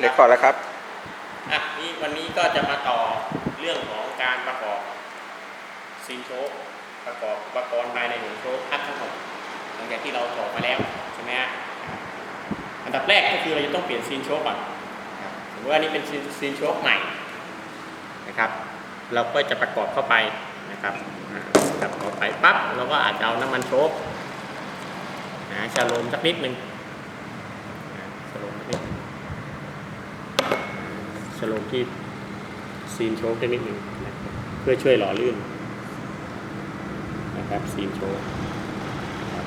เรคคอแล้วครับอะนี่วันนี้ก็จะมาต่อเรื่องของการประกอบซีนโชคประกอบอุปกรณ์ภายในหนึ่งโชคอัดทั้งหมดหลังจากที่เราต่อมาแล้วใช่ไหมฮะอันดับแรกก็คือเราจะต้องเปลี่ยนซีนโชคก่อนสมมติว่านี่เป็นซีนซีนโชคใหม่นะครับ เราก็จะประกอบเข้าไปนะครับประกอบไปปั๊บเราก็อาจจะเอาน้ำมันโชคนะชะโลมสักนิดหนึ่งอ่าชะโลมสักนิด สโลมที่ซีนโชคได้นิดหนึ่งนะครับเพื่อช่วยหล่อลื่นนะครับซีนโชคนะ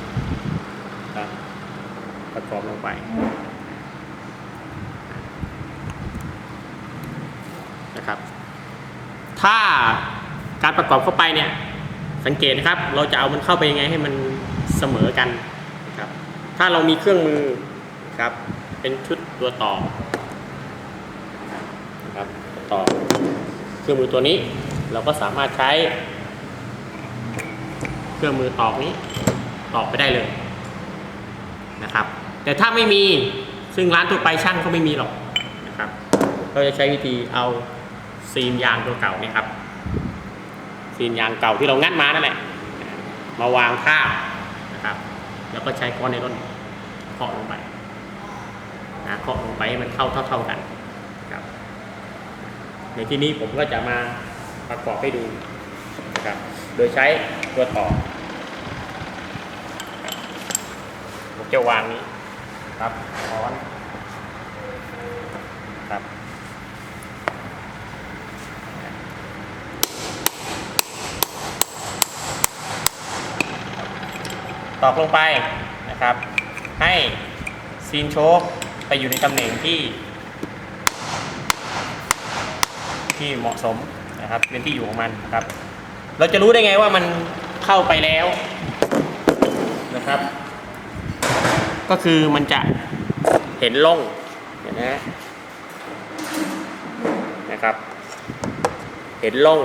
ครับประกอบลงไปนะครับ ถ้าการประกอบเข้าไปเนี่ยสังเกตนะครับ เราจะเอามันเข้าไปยังไงให้มันเสมอกันนะครับ ถ้าเรามีเครื่องมือครับ เป็นชุดตัวต่อ ต่อเครื่องมือตัวนี้ เราก็สามารถใช้ เครื่องมือตอกนี้ตอกไปได้เลยนะครับ แต่ถ้าไม่มีซึ่งร้านทั่วไปช่างก็ไม่มีหรอกนะครับก็จะใช้วิธีเอาซีนยางตัวเก่าเนี่ยครับซีนยางเก่าที่เรางัดมานั่นแหละมาวางท่าบนะครับ แล้วก็ใช้ก้อนในร่นเคาะลงไปนะเคาะลงไปให้มันเข้าเท่าๆกัน ในที่นี้ผมก็จะมาประกอบให้ดูนะครับ โดยใช้ตัวต่อผมจะวางนี้ครับค้อนครับตอกลงไปนะครับ ให้ซีนโชคไปอยู่ในตำแหน่งที่ ที่เหมาะสมนะครับเป็นที่อยู่ของมันนะครับ เราจะรู้ได้ไงว่ามันเข้าไปแล้วนะครับ ก็คือมันจะเห็นร่องเห็นไหมนะครับ เห็นร่อง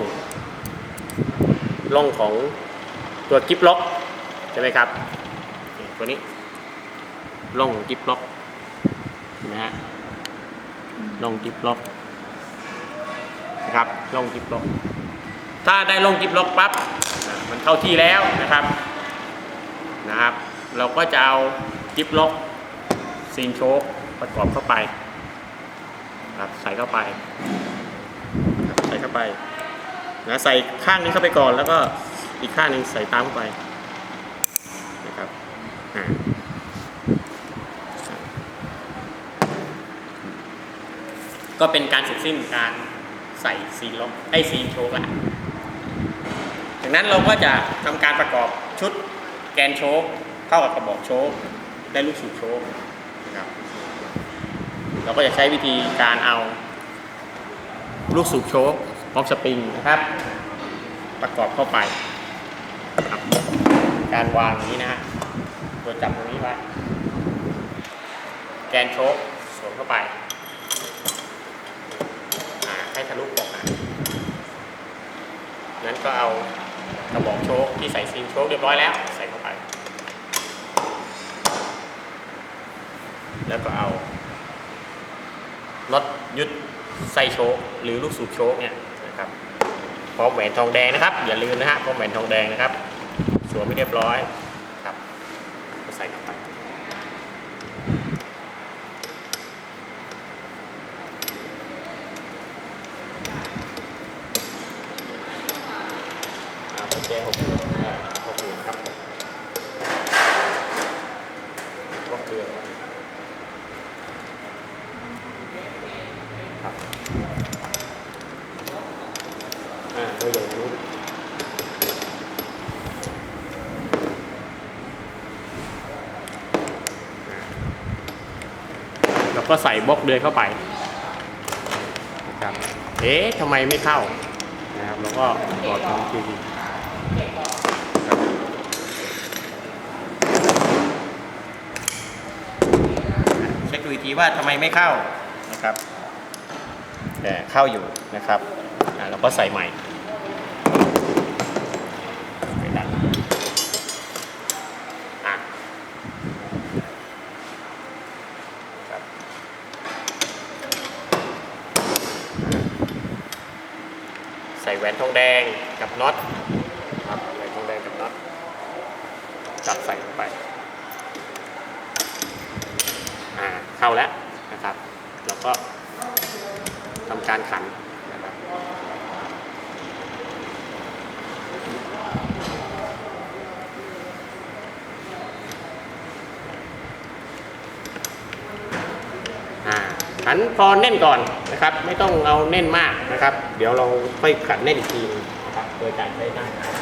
ร่องของตัวกิฟล็อกใช่ไหมครับตัวนี้ร่องกิฟล็อกเห็นไหมฮะร่องกิฟล็อก นะครับลงกิบล็อก ถ้าได้ลงกิบล็อกปั๊บมันเข้าที่แล้วนะครับนะครับ เราก็จะเอากิบล็อกซีนโชคประกอบเข้าไปครับใส่เข้าไป ใส่เข้าไปนะใส่ข้างนี้เข้าไปก่อนแล้วก็อีกข้างนึงใส่ตามเข้าไปนะครับอ่าก็เป็นการเสร็จสิ้นการ ใส่ซีล็อกไอซีโชกละจากนั้นเราก็จะทำการประกอบชุดแกนโชกเข้ากับกระบอกโชกได้ลูกสูบโชกนะครับเราก็จะใช้วิธีการเอาลูกสูบโชกพร้อมสปริงนะครับ ประกอบเข้าไป การวางอย่างนี้นะฮะตัวจับตรงนี้ไว้แกนโชกสวมเข้าไป ให้ทะลุออกมานั้นก็เอากระบอกโชคที่ใส่ซีนโชคเรียบร้อยแล้ว ใส่เข้าไป แล้วก็เอาน็อตยึดไส้โชคหรือลูกสูบโชคเนี่ยนะครับพร้อมแหวนทองแดงนะครับ อย่าลืมนะฮะพร้อมแหวนทองแดงนะครับสวมไม่เรียบร้อยครับก็ใส่เข้าไป อ่าผม แจ้หกหมื่นหกหมื่นครับรอบเดือนครับอ่าตัวอย่างนู้นอ่าแล้วก็ใส่บล็อกเดือนเข้าไปนะครับเอ๊ะทำไมไม่เข้านะครับแล้วก็กดตรงทีีว่าทำไมไม่เข้านะครับแต่เข้าอยู่นะครับเราก็ใส่ใหม่ใส่แหวนทองแดงกับน็อต พอแน่นก่อนนะครับ ไม่ต้องเอาแน่นมากนะครับ เดี๋ยวเราค่อยขันแน่นอีกทีนะครับโดยการใช้หน้าขัน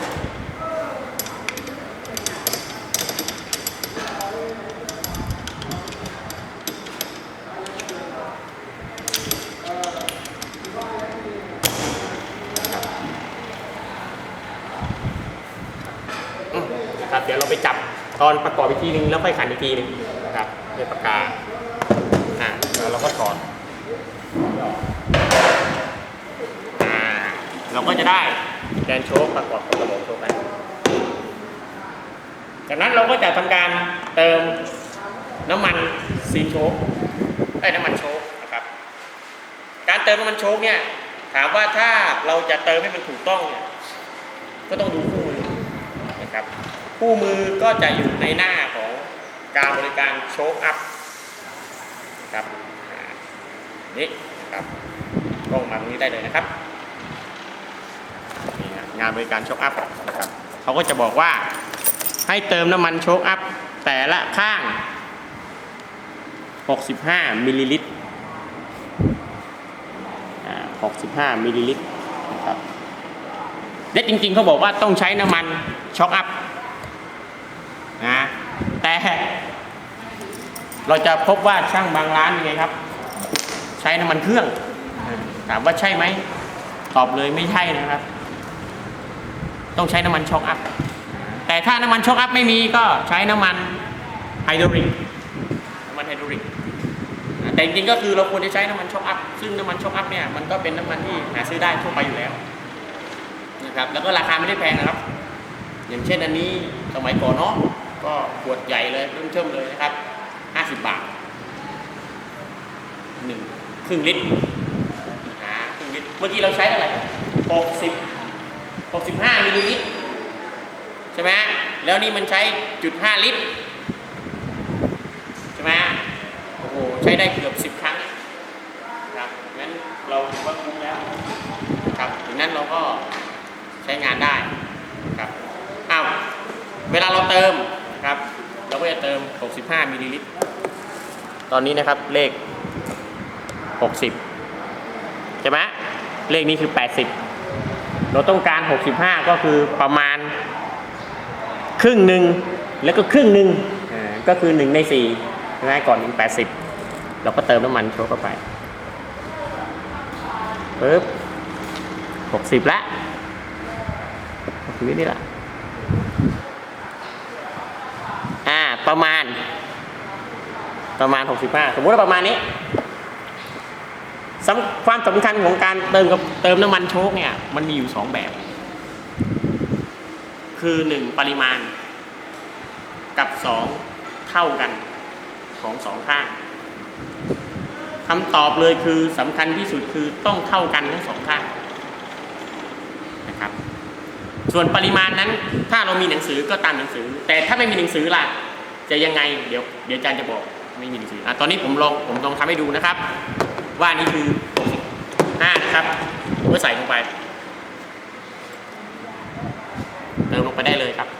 นะครับเดี๋ยวเราไปจับตอนประกอบอีกทีนึงแล้วค่อยขันอีกทีนึงนะครับด้วยปากกาแล้วเราก็ถอดอ่า เราก็จะได้แกนโชคประกอบกับระบบโชคไปจากนั้นเราก็จะทำการเติมน้ำมันซีโชคไอ้น้ำมันโชคนะครับ การเติมน้ำมันโชคเนี่ยถามว่าถ้าเราจะเติมให้มันถูกต้องเนี่ยก็ต้องดูคู่มือนะครับคู่มือก็จะอยู่ในหน้าของการบริการโชคอัพครับนี่นะครับกล้องมาตรงนี้ได้เลยนะครับ งานบริการโชคอัพนะครับเขาก็จะบอกว่าให้เติมน้ำมันโชคอัพแต่ละข้าง 65มิลลิลิตร65มิลลิลิตรนะครับและจริงๆเขาบอกว่าต้องใช้น้ำมันช็อคอัพนะแต่ เราจะพบว่าช่างบางร้านยังไงครับ ใช้น้ำมันเครื่อง ถามว่าใช่ไหม ตอบเลยไม่ใช่นะครับ ต้องใช้น้ำมันช็อคอัพ แต่ถ้าน้ำมันช็อคอัพไม่มีก็ใช้น้ำมันไฮดรอลิกน้ำมันไฮดรอลิกแต่จริงๆก็คือเราควรจะใช้น้ำมันช็อคอัพ ซึ่งน้ำมันช็อคอัพเนี่ยมันก็เป็นน้ำมันที่หาซื้อได้ทั่วไปอยู่แล้วนะครับแล้วก็ราคาไม่ได้แพงนะครับ อย่างเช่นอันนี้สมัยก่อนเนาะก็ขวดใหญ่เลยเริ่มเทิมเลยนะครับ 50 บาทหนึ่งครึ่งลิตรหาครึ่งลิตรเมื่อกี้เราใช้เท่าไหร่60 65มิลลิลิตรใช่ไหมแล้วนี่มันใช้จุด5ลิตรใช่ไหมโอ้โหใช้ได้เกือบ10 ครั้งนะครับงั้นเราถือว่าคุ้มแล้วครับดังนั้นเราก็ใช้งานได้ครับอ้าวเวลาเราเติมครับ เราก็จะเติม 65มิลลิลิตรตอนนี้นะครับเลข 60ใช่ไหมเลขนี้คือ 80 เราต้องการ 65 ก็คือประมาณครึ่งหนึ่งแล้วก็ครึ่งหนึ่งก็คือ 1 ใน4ใช่ไหมก่อนถึง80 เราก็เติมน้ำมันโชกเข้าไปปึ๊บ60 ละ60นี่ละอ่าประมาณประมาณ 65 สมมุติว่าประมาณนี้ สำความสำคัญของการเติมกับเติมน้ำมันโชคเนี่ย มันมีอยู่2แบบ คือ1ปริมาณ กับ2เท่ากันของสองข้างคำตอบเลยคือสำคัญที่สุดคือต้องเท่ากันทั้งสองข้างนะครับ ส่วนปริมาณนั้นถ้าเรามีหนังสือก็ตามหนังสือ แต่ถ้าไม่มีหนังสือล่ะ จะยังไงเดี๋ยวเดี๋ยวอาจารย์จะบอกไม่มีหนังสืออะตอนนี้ผมลองผมลองทำให้ดูนะครับ ว่านี่คือ 65 นะครับผมก็ใส่ลงไปเติมลงไปได้เลยครับ 65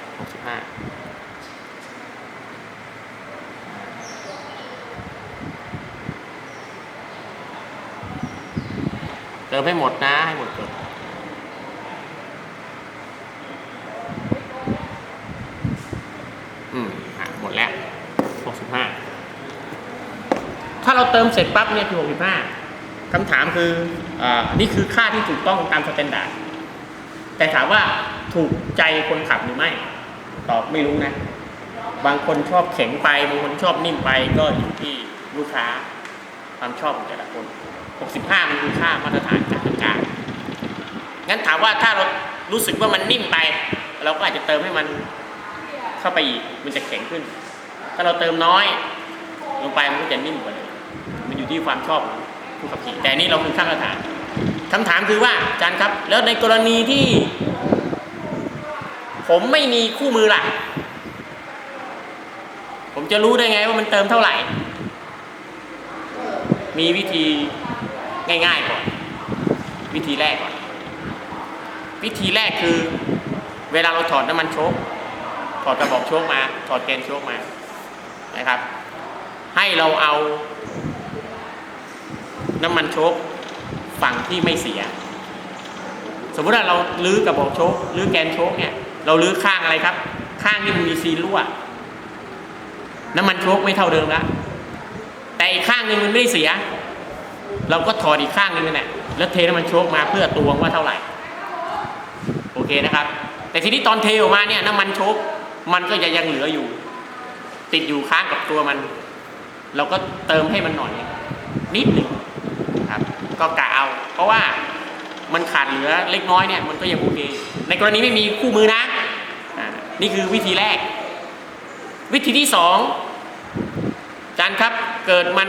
เติมให้หมดนะ ให้หมดเกิดอืมอะหมดแล้ว 65 ถ้า เราเติมเสร็จปั๊บเนี่ยคือ65คำถามคืออ่านี่คือค่าที่ถูกต้องตามสแตนดาร์ดแต่ถามว่าถูกใจคนขับหรือไม่ ตอบไม่รู้นะ บางคนชอบแข็งไป บางคนชอบนิ่มไปก็อยู่ที่ลูกค้าความชอบของแต่ละคน 65 มันคือค่ามาตรฐานจากทางการงั้นถามว่าถ้าเรารู้สึกว่ามันนิ่มไป เราก็อาจจะเติมให้มันเข้าไปอีก มันจะแข็งขึ้น ถ้าเราเติมน้อย ลงไปมันก็จะนิ่มกว่าเลยมันอยู่ ที่ความชอบผู้ขับขี่แต่นี่เราคือค่ามาตรฐานคำถามคือว่าอาจารย์ครับ แล้วในกรณีที่ ผมไม่มีคู่มือล่ะผมจะรู้ได้ไงว่ามันเติมเท่าไหร่ มีวิธีง่ายๆก่อน วิธีแรกก่อน วิธีแรกคือ เวลาเราถอดน้ำมันโชคถอดกระบอกโชคมา ถอดแกนโชคมา นะครับ ให้เราเอา น้ำมันโชคฝั่งที่ไม่เสีย สมมติว่าเราลื้อกระบอกโชคลื้อแกนโชคเนี่ย เราลื้อข้างอะไรครับ ข้างที่มันมีซีรั่ว น้ำมันโชคไม่เท่าเดิมละแต่อีกข้างหนึ่งมันไม่ได้เสีย เราก็ถอดอีกข้างหนึงนั่นแหละแล้วเทน้ำมันโชคมาเพื่อตวงว่าเท่าไหร่ โอเคนะครับ แต่ทีนี้ตอนเทออกมาเนี่ยน้ำมันโชคมันก็ยังยังเหลืออยู่ ติดอยู่ค้างกับตัวมัน เราก็เติมให้มันหน่อยนิดหนึ่ง ก็กะเอา เพราะว่ามันขาดเหลือเล็กน้อยเนี่ยมันก็ยังโอเค ในกรณีไม่มีคู่มือนะอ่านี่คือวิธีแรก วิธีที่สองอาจารย์ครับเกิดมัน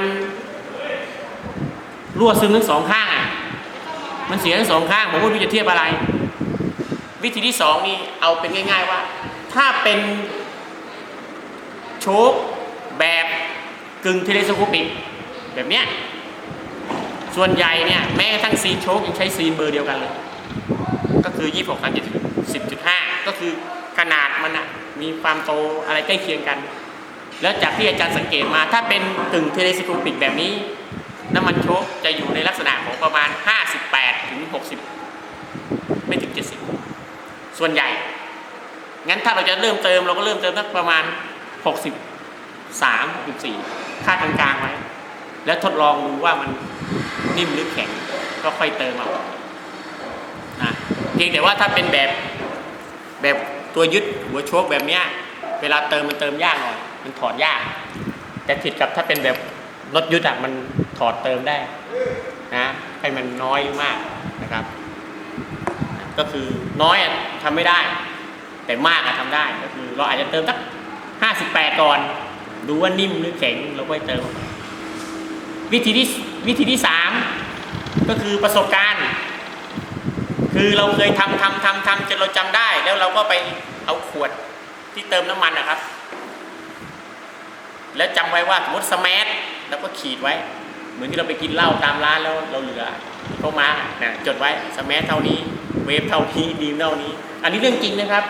รั่วซึมทั้งสองข้างอะมันเสียทั้งสองข้างผมไม่รู้จะเทียบอะไร วิธีที่สองนี่เอาเป็นง่าย ๆว่า ถ้าเป็นโชคแบบกึ่งเทเลสโคปิกแบบเนี้ย ส่วนใหญ่เนี่ยแม้กระทั่งซีนโชคยังใช้ซีนเบอร์เดียวกันเลย ก็คือ 26 37 10.5 ก็คือขนาดมันอะมีความโตอะไรใกล้เคียงกัน แล้วจากที่อาจารย์สังเกตมา ถ้าเป็นกึ่งเทเลสโคปิกแบบนี้ น้ำมันโชคจะอยู่ในลักษณะของประมาณ 58 ถึง 60 ไม่ถึง 70 ส่วนใหญ่ งั้นถ้าเราจะเริ่มเติมเราก็เริ่มเติมสักประมาณ 63 64ค่ากลางๆไว้แล้วทดลองดูว่ามัน นิ่มหรือแข็งก็ค่อยเติมเอานะเพียงแต่ว่าถ้าเป็นแบบแบบตัวยึดหัวโชคแบบเนี้ยเวลาเติมมันเติมยากหน่อยมันถอดยาก แต่ผิดกับถ้าเป็นแบบรถยึดอะมันถอดเติมได้นะให้มันน้อยหรือมากนะครับ ก็คือน้อยอะทำไม่ได้ แต่มากอะทำได้ก็คือ เราอาจจะเติมสักห้าสิบแปดก่อน ดูว่านิ่มหรือแข็งเราก็ไปเติม วิธีที่ วิธีที่สามก็คือประสบการณ์ คือเราเคยทำทำทำทำจนเราจำได้ แล้วเราก็ไปเอาขวดที่เติมน้ำมันนะครับ แล้วจำไว้ว่าสมมติสมาร์ทแล้วก็ขีดไว้ เหมือนที่เราไปกินเหล้าตามร้านแล้วเราเหลือเข้ามานะจดไว้สมาร์ทเท่านี้ เวฟเท่านี้ดีมเท่านี้ อันนี้เรื่องจริงนะครับ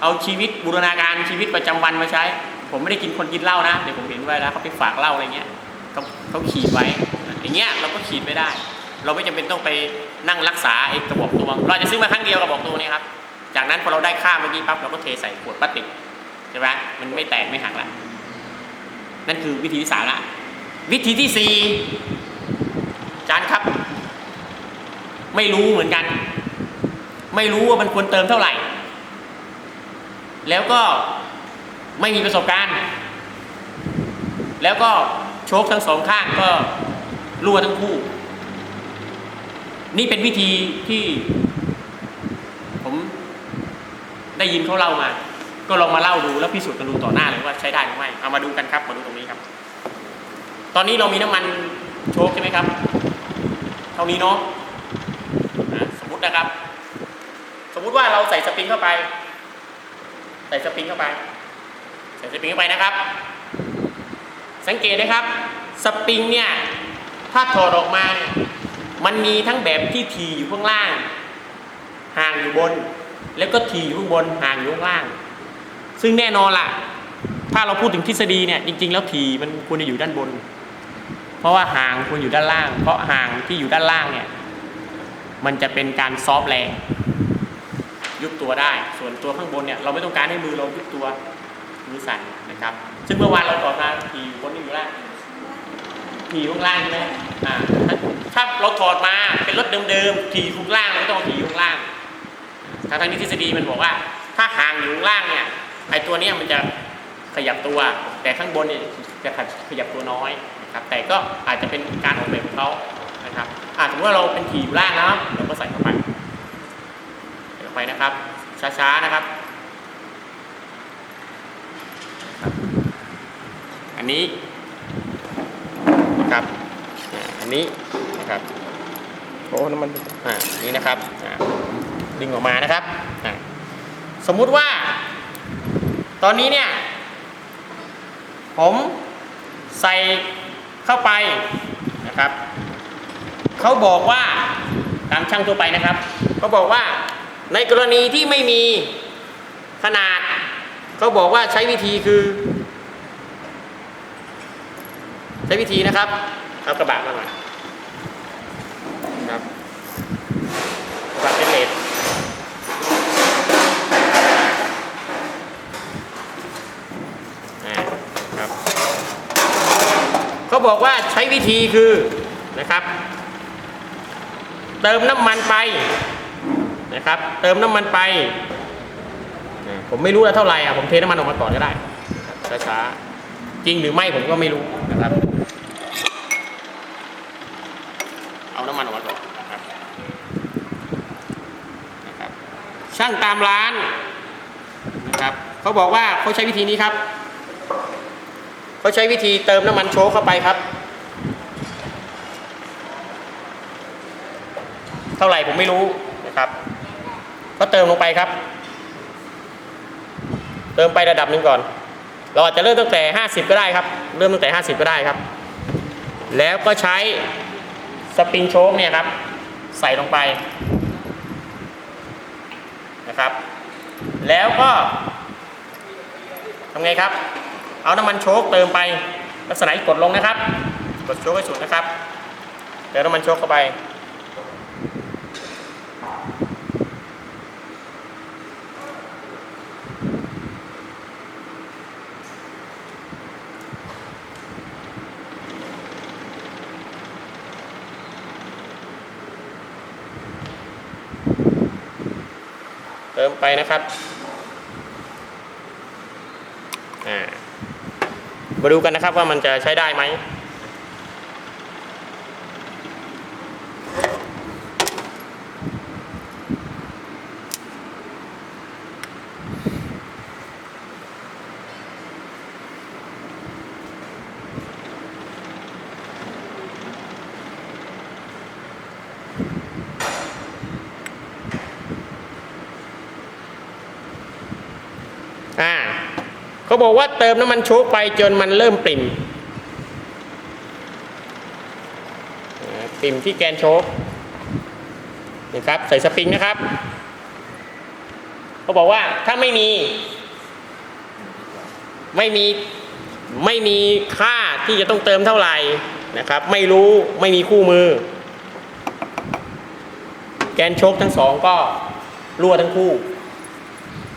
เอาชีวิตบูรณาการชีวิตประจำวันมาใช้ ผมไม่ได้กินคนกินเหล้านะเดี๋ยวผมเห็นไว้แล้วเขาไปฝากเหล้าอะไรเงี้ย เขาเขาขีดไว้ อย่างเงี้ยเราก็ขีดไม่ได้ เราไม่จำเป็นต้องไปนั่งรักษาไอ้กระบอกตวง เราจะซื้อมาครั้งเดียวกระบอกตัวนี้ครับ จากนั้นพอเราได้ค่าเมื่อกี้ปั๊บเราก็เทใส่ขวดพลาสติกใช่ไหมมันไม่แตกไม่หักละนั่นคือวิธีที่สามละวิธีที่สี่อาจารย์ครับ ไม่รู้เหมือนกัน ไม่รู้ว่ามันควรเติมเท่าไหร่ แล้วก็ไม่มีประสบการณ์ แล้วก็ โชคทั้งสองข้างก็รั่วทั้งคู่ นี่เป็นวิธีที่ ผมได้ยินเขาเล่ามา ก็ลองมาเล่าดูแล้วพิสูจน์กันดูต่อหน้าเลยว่าใช้ได้หรือไม่ เอามาดูกันครับ มาดูตรงนี้ครับ ตอนนี้เรามีน้ำมันโชคใช่ไหมครับ เท่านี้เนาะอะสมมุตินะครับ สมมุติว่าเราใส่สปริงเข้าไป ใส่สปริงเข้าไป ใส่สปริงเข้าไปนะครับ สังเกตนะครับสปริงเนี่ยถ้าถอดออกมาเนี่ยมันมีทั้งแบบที่ทีอยู่ข้างล่าง ห่างอยู่บน แล้วก็ทีอยู่ข้างบนห่างอยู่ข้างล่าง ซึ่งแน่นอนล่ะ ถ้าเราพูดถึงทฤษฎีเนี่ยจริง ๆ แล้วทีมันควรจะอยู่ด้านบน เพราะว่าห่างควรอยู่ด้านล่าง เพราะห่างที่อยู่ด้านล่างเนี่ยมันจะเป็นการซอฟแรงยุบตัวได้ ส่วนตัวข้างบนเนี่ยเราไม่ต้องการให้มือเรายุบตัวมือสั่นนะครับ ซึ่งเมื่อวานเราถอดมาทีอยู่บนนี่อยู่ล่างทีอยู่ข้างล่างใช่ไหมอ่าถ้าเราถอดมาเป็นรถเดิมๆทีอยู่ข้างล่างเราก็ต้องเอาทีอยู่ข้างล่างทางทางนี้ทฤษฎีมันบอกว่า ถ้าห่างอยู่ข้างล่างเนี่ยไอตัวเนี้ยมันจะขยับตัว แต่ข้างบนเนี่ยจะขยับตัวน้อยนะครับแต่ก็อาจจะเป็นการออกแบบของเขานะครับอ่าสมมติว่าเราเป็นทีอยู่ล่างนะเราก็ใส่เข้าไปใส่เข้าไปนะครับ ช้าๆนะครับ นนี้นะครับอ่าอันนี้นะครับโอ้น้ำมันอ่านี่นะครับอ่าดึงออกมานะครับอ่าสมมุติว่า ตอนนี้เนี่ย ผมใส่เข้าไปนะครับเขาบอกว่าตามช่างทั่วไปนะครับเขาบอกว่าในกรณีที่ไม่มีขนาดเขาบอกว่าใช้วิธีคือ ใช้วิธีนะครับ เอากระบะมาหน่อยครับกระบะเป็นเลสอ่าครับเขาบอกว่าใช้วิธีคือนะครับ เติมน้ำมันไปนะครับ เติมน้ำมันไป ผมไม่รู้ว่าเท่าไหร่อะผมเทน้ำมันออกมาก่อนก็ได้ช้าๆจริงหรือไม่ผมก็ไม่รู้นะครับ เอาน้ำมันออกมาก่อนนะครับนะครับ ช่าง ตามร้านนะครับเขาบอกว่าเขาใช้วิธีนี้ครับเขาใช้วิธีเติมน้ำมันโชคเข้าไปครับ เท่าไหร่ผมไม่รู้นะครับ ก็เติมลงไปครับ เติมไประดับหนึ่งก่อน เราอาจจะเริ่มตั้งแต่ 50 ก็ได้ครับ เริ่มตั้งแต่ 50 ก็ได้ครับ แล้วก็ใช้สปริงโชคเนี่ยครับ ใส่ลงไป นะครับ แล้วก็ทำไงครับ เอาน้ำมันโชคเติมไปลักษณะกดลงนะครับ กดโชคให้สุดนะครับเติมน้ำมันโชคเข้าไป ติมไปนะครับมาดูกันนะครับว่ามันจะใช้ได้ไหม อ่า เขาบอกว่าเติมน้ำมันโชกไปจนมันเริ่มปริ่มปริ่มที่แกนโชกนี่ครับใส่สปริงนะครับเขาบอกว่าถ้าไม่มี ไม่มีไม่มีค่าที่จะต้องเติมเท่าไหร่นะครับ ไม่รู้ไม่มีคู่มือ แกนโชกทั้งสองก็รั่วทั้งคู่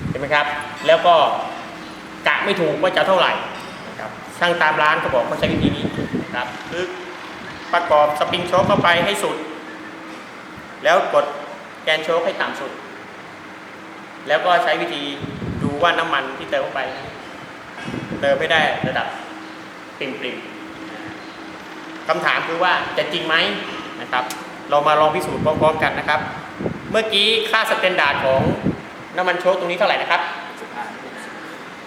เห็นไหมครับ แล้วก็ ไม่ถูกว่าจะเท่าไหร่นะครับช่างตามร้านเขาบอกเขาใช้วิธีนี้นะครับคือประกอบสปริงโชคเข้าไปให้สุด แล้วกดแกนโชคให้ต่ำสุด แล้วก็ใช้วิธีดูว่าน้ำมันที่เติมเข้าไป เติมไม่ได้ระดับปริ่มคำถามคือว่าจะจริงไหมนะครับ เรามาลองพิสูจน์พร้อมๆกันนะครับ เมื่อกี้ค่าสแตนดาร์ดของน้ำมันโชคตรงนี้เท่าไหร่นะครับ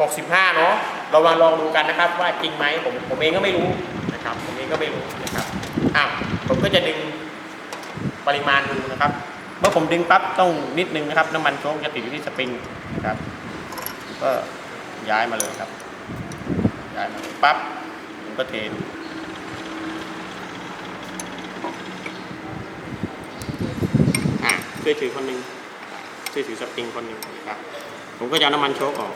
65 เนาะเรามาลองดูกันนะครับว่าจริงไหมผมผมเองก็ไม่รู้นะครับ ผมเองก็ไม่รู้นะครับอะผมก็จะดึงปริมาณดูนะครับ เมื่อผมดึงปั๊บต้องนิดนึงนะครับ น้ำมันโชคจะติดอยู่ที่สปริงนะครับ ก็ย้ายมาเลยครับ ย้ายมาเลยปั๊บผมก็เทดูอะช่วยถือคนหนึ่งช่วยถือสปริงคนหนึ่งครับ ผมก็จะน้ำมันโชคออก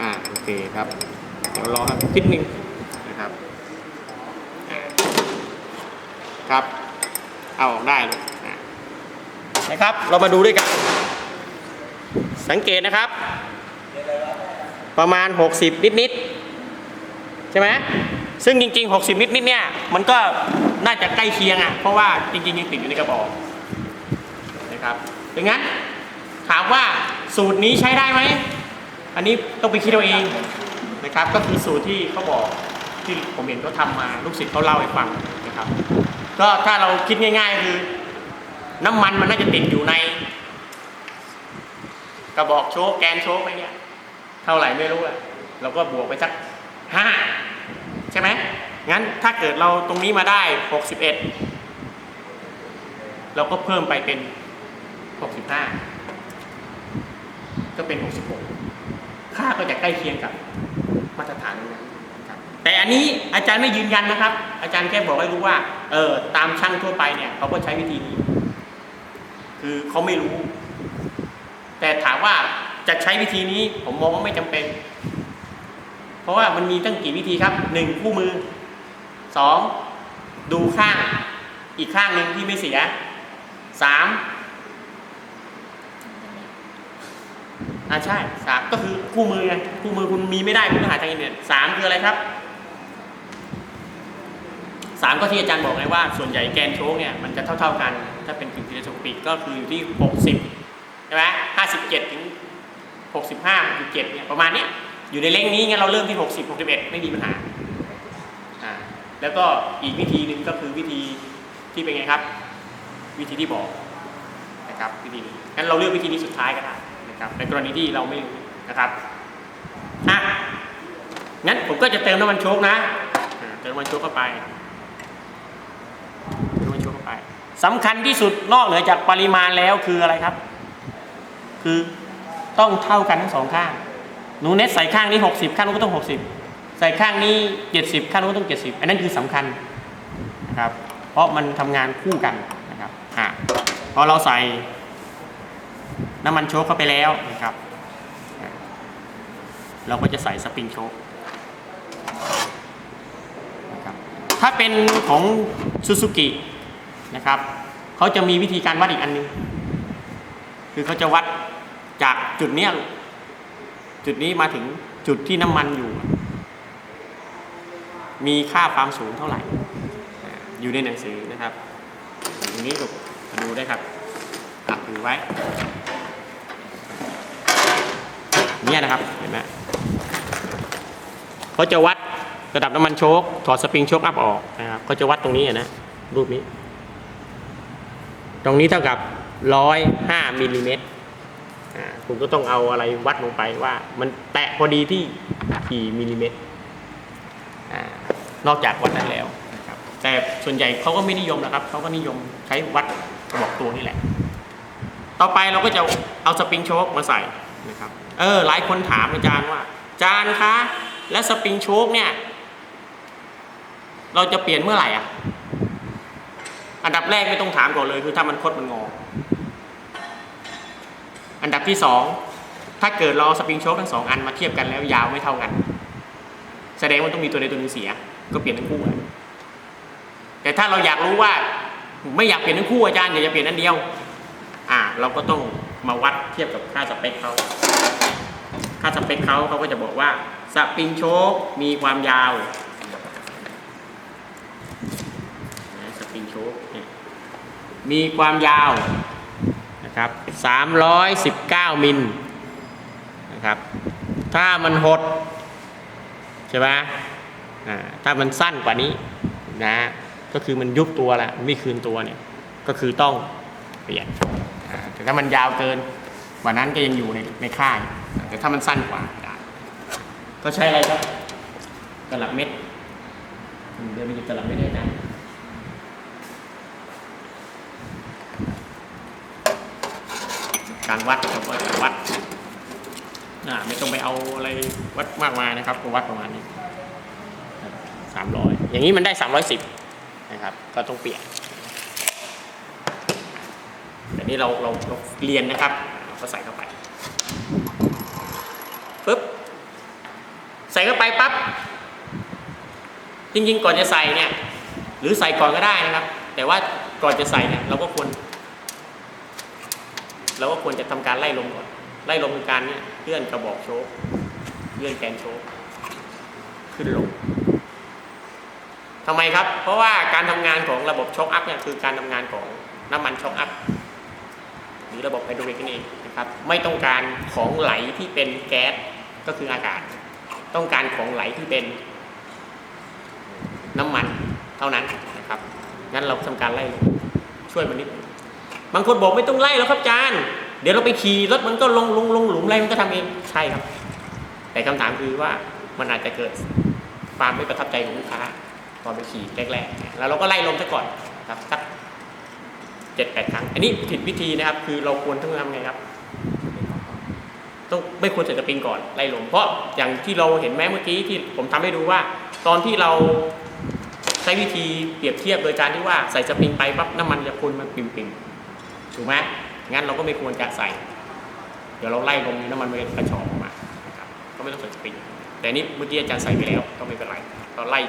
อ่าโอเคครับ เดี๋ยวรอครับนิดนึงนะครับอ่าครับ เอาออกได้เลยอะนะครับ เรามาดูด้วยกัน สังเกตนะครับ ประมาณ 60 นิดนิดๆใช่ไหมซึ่งจริง ๆ 60นิดนิดๆเนี่ย มันก็น่าจะใกล้เคียงอะ เพราะว่าจริง ๆ ยังติดอยู่ในกระบอกนะครับดังนั้นถามว่าสูตรนี้ใช้ได้ไหม อันนี้ต้องไปคิดเอาเอง นะครับ ก็คือสูตรที่เขาบอกที่ผมเห็นเขาทำมาลูกศิษย์เขาเล่าให้ฟังนะครับ ก็ถ้าเราคิดง่าย ๆ คือ น้ำมันมันน่าจะติดอยู่ใน กระบอกโชคแกนโชคอะไรเนี่ยเท่าไหร่ไม่รู้อะเราก็บวกไปสักห้าใช่ไหมงั้นถ้าเกิดเราตรงนี้มาได้หกสิบเอ็ดเราก็เพิ่มไปเป็นหกสิบห้าก็เป็นหกสิบหกค่าก็จะใกล้เคียงกับ มาตรฐานนั้นะครับแต่อันนี้อาจารย์ไม่ยืนยันนะครับ อาจารย์แค่บอกให้รู้ว่าเออตามช่างทั่วไปเนี่ยเขาก็ใช้วิธีนี้ คือเขาไม่รู้ แต่ถามว่าจะใช้วิธีนี้ผมมองว่าไม่จำเป็น เพราะว่ามันมีตั้งกี่วิธีครับหนึ่งคู่มือสองดูข้างอีกข้างหนึ่งที่ไม่เสียสาม อ่าใช่สามก็คือคู่มือไงคู่มือคุณมีไม่ได้คุณต้องหาทางอินเทอร์เน็ตสามคืออะไรครับสามก็ที่อาจารย์บอกไงว่าส่วนใหญ่แกนโชคเนี่ยมันจะเท่า ๆกัน ถ้าเป็นกึ่งทีเดโชปิกก็คืออยู่ที่หกสิบใช่ไหมห้าสิบเจ็ดถึงหกสิบห้าจุดเจ็ดเนี่ยประมาณเนี้ยอยู่ในเลงนี้งั้นเราเริ่มที่หกสิบหกสิบเอ็ดไม่มีปัญหาอ่าแล้วก็อีกวิธีหนึ่งก็คือวิธีที่เป็นไงครับ วิธีที่บอกนะครับวิธีนี้งั้นเราเลือกวิธีนี้สุดท้ายก็ได้ นะครับในกรณีที่เราไม่รู้นะครับอะงั้นผมก็จะเติมน้ำมันโชคนะเติมน้ำมันโชคเข้าไปเติมน้ำมันโชคเข้าไปสำคัญที่สุดนอกเหนือจากปริมาณแล้วคืออะไรครับ คือต้องเท่ากันทั้งสองข้างหนูเน็ตใส่ข้างนี้ 60 ข้างนู้นก็ต้อง 60 ใส่ข้างนี้ 70 ข้างนู้นก็ต้อง 70 อันนั้นคือสำคัญนะครับเพราะมันทำงานคู่กันนะครับอะพอเราใส่ น้ำมันโชคเข้าไปแล้วนะครับ เราก็จะใส่สปริงโชคนะครับถ้าเป็นของซูซูกินะครับเขาจะมีวิธีการวัดอีกอันหนึง คือเขาจะวัดจากจุดเนี้ยจุดนี้มาถึงจุดที่น้ำมันอยู่ มีค่าความสูงเท่าไหร่ อยู่ในหนังสือนะครับ ตรงนี้ลูกมาดูได้ครับ ถือไว้เนี่ยนะครับเห็นไหมเขาจะวัดระดับน้ำมันโชคถอดสปริงโชคอัพออกนะครับเขาจะวัดตรงนี้นะรูปนี้ ตรงนี้เท่ากับร้อยห้ามิลลิเมตรอ่าคุณก็ต้องเอาอะไรวัดลงไปว่า มันแตะพอดีที่กี่มิลลิเมตรอ่านอกจากวัดนั้นแล้วนะครับแต่ส่วนใหญ่เขาก็ไม่นิยมนะครับเขาก็นิยมใช้วัดกระบอกตัวนี่แหละ ต่อไปเราก็จะเอาสปริงโชคมาใส่นะครับ เออหลายคนถามอาจารย์ว่า อาจารย์คะและสปริงโชคเนี่ย เราจะเปลี่ยนเมื่อไหร่อะ อันดับแรกไม่ต้องถามก่อนเลยคือถ้ามันคดมันงอ อันดับที่สองถ้าเกิดเราสปริงโชคทั้งสองอันมาเทียบกันแล้วยาวไม่เท่ากัน แสดงว่าต้องมีตัวใดตัวหนึ่งเสีย ก็เปลี่ยนทั้งคู่แต่ถ้าเราอยากรู้ว่า ไม่อยากเปลี่ยนทั้งคู่อาจารย์อยากจะเปลี่ยนอันเดียว อ่าเราก็ต้องมาวัดเทียบกับค่าสเปคเขาค่าสเปคเขาเขาก็จะบอกว่าสปริงโชคมีความยาวนะสปริงโชคมีความยาวนะครับ319 มิลนะครับถ้ามันหดใช่ไหมถ้ามันสั้นกว่านี้นะก็คือมันยุบตัวล้วไม่คืนตัวเนี่ยก็คือต้องเปลี่ยน ถ้ามันยาวเกินกว่านั้นก็ยังอยู่ในในค่าย แต่ถ้ามันสั้นกว่าได้ก็ใช้อะไรครับตลับเม็ดอืมเดี๋ยวไปหยิบตลับเม็ดให้นะการวัดครับว่าการวัดอ่าไม่ต้องไปเอาอะไรวัดมากมายนะครับก็วัดประมาณนี้สามร้อยอย่างนี้มันได้สามร้อยสิบนะครับ ก็ต้องเปลี่ยนแต่ นี่เราเราเราเรียนนะครับเราก็ใส่เข้าไปปึ๊บใส่เข้าไปปั๊บจริงๆก่อนจะใส่เนี่ย หรือใส่ก่อนก็ได้นะครับ แต่ว่าก่อนจะใส่เนี่ยเราก็ควรเราก็ควรจะทำการไล่ลมก่อน ไล่ลมคือการเนี่ยเลื่อนกระบอกโชคเลื่อนแกนโชคขึ้นลงทำไมครับ เพราะว่าการทำงานของระบบช็อคอัพเนี่ยคือการทำงานของน้ำมันช็อคอัพ หรือระบบไฮดรอลิกนั่นเองนะครับไม่ต้องการของไหลที่เป็นแก๊สก็คืออากาศ ต้องการของไหลที่เป็นน้ำมันเท่านั้นนะครับงั้นเราทำการไล่ลงช่วยมันนิดนึงบางคนบอกไม่ต้องไล่แล้วครับอาจารย์ เดี๋ยวเราไปขี่รถมันก็ลงลงลงหลุมอะไรมันก็ทำเองใช่ครับ แต่คำถามคือว่ามันอาจจะเกิดความไม่ประทับใจของลูกค้าตอนไปขี่แรกๆแล้วเราก็ไล่ลมซะก่อนครับสัก เจ็ดแปดครั้ง อันนี้ผิดวิธีนะครับ คือเราควรต้องทำไงครับ ต้องไม่ควรใส่สปริงก่อนไล่ลม เพราะอย่างที่เราเห็นแม้เมื่อกี้ที่ผมทำให้ดูว่า ตอนที่เราใช้วิธีเปรียบเทียบโดยการที่ว่าใส่สปริงไปปั๊บน้ำมันจะพ่นมันปิ่มถูกไหมงั้นเราก็ไม่ควรจะใส่ เดี๋ยวเราไล่ลมน้ำมันมันกระชอกออกมาครับก็ไม่ต้องใส่สปริงแต่นี่เมื่อกี้อาจารย์ใส่ไปแล้วก็ไม่เป็นไรก็ไล่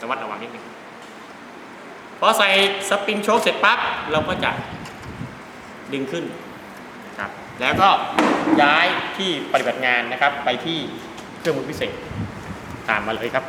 ระมัดระวังนิดนึง พอใส่สปริงโชคเสร็จปั๊บเราก็จะดึงขึ้นครับแล้วก็ย้ายที่ปฏิบัติงานนะครับ ไปที่เครื่องมือพิเศษตามมาเลยครับ